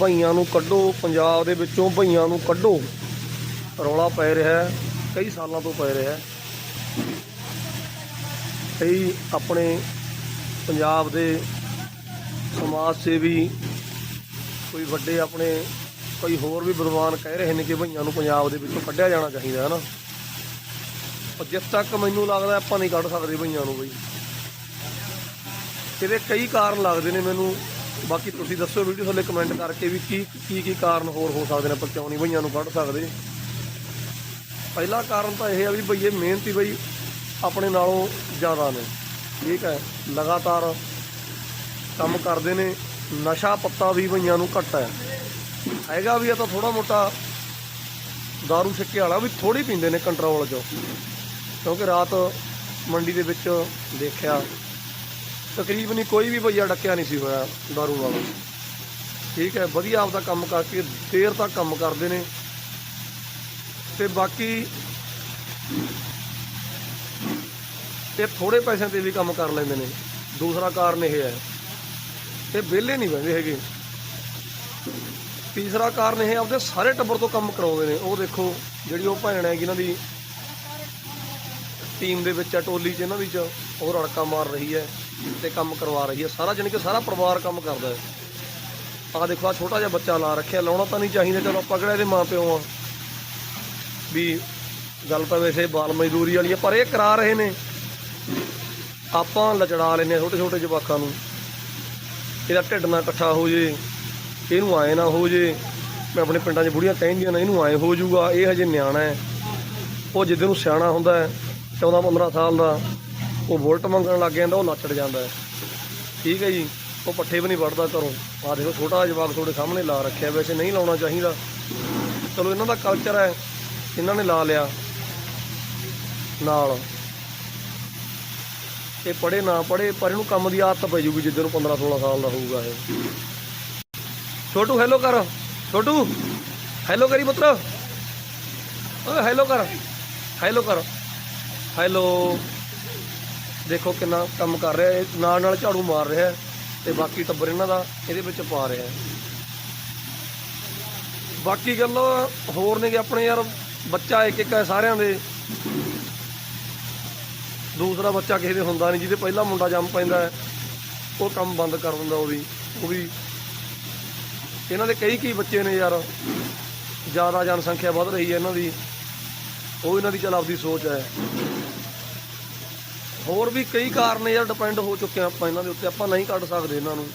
ਭਈਆਂ ਨੂੰ ਕੱਢੋ, ਪੰਜਾਬ ਦੇ ਵਿੱਚੋਂ ਭਈਆਂ ਨੂੰ ਕੱਢੋ। ਰੌਲਾ ਪੈ ਰਿਹਾ ਕਈ ਸਾਲਾਂ ਤੋਂ ਪੈ ਰਿਹਾ ਕਈ ਆਪਣੇ ਪੰਜਾਬ ਦੇ ਸਮਾਜ ਸੇਵੀ, ਕੋਈ ਵੱਡੇ ਆਪਣੇ, ਕੋਈ ਹੋਰ ਵੀ ਵਿਦਵਾਨ ਕਹਿ ਰਹੇ ਨੇ ਕਿ ਭਈਆਂ ਨੂੰ ਪੰਜਾਬ ਦੇ ਵਿੱਚੋਂ ਕੱਢਿਆ ਜਾਣਾ ਚਾਹੀਦਾ ਹੈ ਨਾ ਪਰ ਜਿਸ ਤੱਕ ਮੈਨੂੰ ਲੱਗਦਾ ਆਪਾਂ ਨਹੀਂ ਕੱਢ ਸਕਦੇ ਭਈਆਂ ਨੂੰ ਬਈ। ਇਹਦੇ ਕਈ ਕਾਰਨ ਲੱਗਦੇ ਨੇ ਮੈਨੂੰ। ਬਾਕੀ ਤੁਸੀਂ ਦੱਸੋ ਵੀਡੀਓ ਥੱਲੇ ਕਮੈਂਟ ਕਰਕੇ ਵੀ ਕੀ ਕੀ ਕੀ ਕਾਰਨ ਹੋਰ ਹੋ ਸਕਦੇ ਨੇ ਆਪਾਂ ਕਿਉਂ ਨਹੀਂ ਭਈਆਂ ਨੂੰ ਕੱਢ ਸਕਦੇ। ਪਹਿਲਾ ਕਾਰਨ ਤਾਂ ਇਹ ਆ ਵੀ ਭਈਏ ਮਿਹਨਤੀ ਬਈ ਆਪਣੇ ਨਾਲੋਂ ਜ਼ਿਆਦਾ ਨੇ। ਠੀਕ ਹੈ, ਲਗਾਤਾਰ ਕੰਮ ਕਰਦੇ ਨੇ, ਨਸ਼ਾ ਪੱਤਾ ਵੀ ਭਈਆਂ ਨੂੰ ਘੱਟ ਹੈ। ਹੈਗਾ ਵੀ ਆ ਤਾਂ ਥੋੜਾ ਮੋਟਾ दारू ਛੱਕੇ ਵਾਲਾ ਵੀ ਥੋੜੀ ਪੀਂਦੇ ਨੇ ਕੰਟਰੋਲ 'ਚ। ਕਿਉਂਕਿ ਰਾਤ ਮੰਡੀ ਦੇ ਵਿੱਚ ਦੇਖਿਆ ਤਕਰੀਬਨ ਹੀ ਕੋਈ ਵੀ ਭਈਆ ਡੱਕਿਆ ਨਹੀਂ ਸੀ ਹੋਇਆ, ਦਾਰੂ ਨਾਲ ਠੀਕ ਹੈ, ਵਧੀਆ ਆਪਦਾ ਕੰਮ ਕਰਕੇ ਦੇਰ ਤੱਕ ਕੰਮ ਕਰਦੇ ਨੇ। ਤੇ ਬਾਕੀ ਇਹ ਥੋੜੇ ਪੈਸਿਆਂ ਤੇ ਵੀ ਕੰਮ ਕਰ ਲੈਂਦੇ ਨੇ। ਦੂਸਰਾ ਕਾਰਨ ਇਹ ਹੈ, ਇਹ ਵਿਹਲੇ ਨਹੀਂ ਬਹਿੰਦੇ ਹੈਗੇ। ਤੀਸਰਾ ਕਾਰਨ ਇਹ ਆਪਦੇ ਸਾਰੇ ਟੱਬਰ ਤੋਂ ਕੰਮ ਕਰਾਉਂਦੇ ਨੇ। ਉਹ ਦੇਖੋ, ਜਿਹੜੀ ਉਹ ਭੈਣ ਹੈ ਇਹਨਾਂ ਦੀ ਟੀਮ ਦੇ ਵਿੱਚ ਆ, ਟੋਲੀ 'ਚ ਇਹਨਾਂ ਵਿੱਚ ਉਹ ਰੜਕਾ ਮਾਰ ਰਹੀ ਹੈ, ਤੇ ਕੰਮ ਕਰਵਾ ਰਹੀ ਹੈ। ਸਾਰਾ ਜਾਣੀ ਕਿ ਸਾਰਾ ਪਰਿਵਾਰ ਕੰਮ ਕਰਦਾ ਹੈ। ਆਹ ਦੇਖੋ ਆ ਛੋਟਾ ਜਿਹਾ ਬੱਚਾ ਲਾ ਰੱਖਿਆ। ਲਾਉਣਾ ਤਾਂ ਨਹੀਂ ਚਾਹੀਦਾ। ਚਲੋ, ਆਪਾਂ ਕਿਹੜਾ ਇਹਦੇ ਮਾਂ ਪਿਓ ਆ। ਵੀ ਗੱਲ ਤਾਂ ਵੈਸੇ ਬਾਲ ਮਜ਼ਦੂਰੀ ਵਾਲੀ ਹੈ, ਪਰ ਇਹ ਕਰਾ ਰਹੇ ਨੇ। ਆਪਾਂ ਲਚੜਾ ਲੈਨੇ ਆ ਛੋਟੇ ਛੋਟੇ ਜਵਾਕਾਂ ਨੂੰ। ਇਹਦਾ ਢਿੱਡ ਨਾ ਇਕੱਠਾ ਹੋ ਜੇ, ਇਹਨੂੰ ਆਏ ਨਾ ਹੋ ਜੇ। ਮੈਂ ਆਪਣੇ ਪਿੰਡਾਂ 'ਚ ਬੁੜੀਆਂ ਕਹਿੰਦੀਆਂ ਨੇ, ਇਹਨੂੰ ਆਏ ਹੋ ਜਾਊਗਾ। ਇਹ ਹਜੇ ਨਿਆਣਾ ਹੈ। ਉਹ ਜਿੱਦੇ ਨੂੰ ਸਿਆਣਾ ਹੁੰਦਾ ਹੈ 14 15 ਸਾਲ ਦਾ ਉਹ ਵੋਲਟ ਮੰਗਣ ਲੱਗ ਜਾਂਦਾ, ਉਹ ਨੱਚੜ ਜਾਂਦਾ ਹੈ। ਠੀਕ ਹੈ ਜੀ, ਉਹ ਪੱਠੇ ਵੀ ਨਹੀਂ ਵੜਦਾ ਘਰੋਂ। ਆ ਦੇਖੋ, ਛੋਟਾ ਜਿਹਾ ਜਵਾਕ ਤੁਹਾਡੇ ਸਾਹਮਣੇ ਲਾ ਰੱਖਿਆ ਵੈਸੇ ਨਹੀਂ ਲਾਉਣਾ ਚਾਹੀਦਾ। ਚਲੋ, ਇਹਨਾਂ ਦਾ ਕਲਚਰ ਹੈ, ਇਹਨਾਂ ਨੇ ਲਾ ਲਿਆ। ਨਾਲ। ਇਹ ਪੜੇ ਨਾ ਪੜੇ ਪਰ ਇਹਨੂੰ ਕੰਮ ਦੀ ਆਦਤ ਪੈ ਜੂਗੀ ਜਿੱਦੇ ਨੂੰ 15 16 ਸਾਲ ਦਾ ਹੋਊਗਾ ਇਹ। ਛੋਟੂ ਹੈਲੋ ਕਰ। ਛੋਟੂ ਹੈਲੋ ਕਰੀ ਪੁੱਤਰ। ਓਏ ਹੈਲੋ ਕਰ। ਹੈਲੋ ਕਰ। ਹੈਲੋ ਦੇਖੋ ਕਿੰਨਾ ਕੰਮ ਕਰ ਰਿਹਾ ਇਹ। ਨਾਲ ਨਾਲ ਝਾੜੂ ਮਾਰ ਰਿਹਾ ਹੈ ਤੇ ਬਾਕੀ ਟੱਬਰ ਇਹਨਾਂ ਦਾ ਇਹਦੇ ਵਿੱਚ ਪਾ ਰਿਹਾ ਬਾਕੀ ਗੱਲ ਹੋਰ ਨੇ ਕਿ ਆਪਣੇ ਯਾਰ ਬੱਚਾ ਇੱਕ ਇੱਕ ਹੈ ਸਾਰਿਆਂ ਦੇ। ਦੂਸਰਾ ਬੱਚਾ ਕਿਸੇ ਦੇ ਹੁੰਦਾ ਨਹੀਂ, ਜਿਹਦੇ ਪਹਿਲਾ ਮੁੰਡਾ ਜੰਮ ਪੈਂਦਾ ਉਹ ਕੰਮ ਬੰਦ ਕਰ ਦਿੰਦਾ ਉਹ ਵੀ। ਉਹ ਵੀ ਇਹਨਾਂ ਦੇ ਕਈ ਕਈ ਬੱਚੇ ਨੇ ਯਾਰ। ਜ਼ਿਆਦਾ ਜਨਸੰਖਿਆ ਵੱਧ ਰਹੀ ਹੈ ਇਹਨਾਂ ਦੀ। ਉਹ ਇਹਨਾਂ ਦੀ ਚਲ ਆਪਦੀ ਸੋਚ ਹੈ। ਹੋਰ ਵੀ ਕਈ ਕਾਰਨ ਯਾਰ ਡਿਪੈਂਡ ਹੋ ਚੁੱਕੇ ਆ ਆਪਾਂ ਇਹਨਾਂ ਦੇ ਉੱਤੇ। ਆਪਾਂ ਨਹੀਂ ਕੱਢ ਸਕਦੇ ਇਹਨਾਂ ਨੂੰ।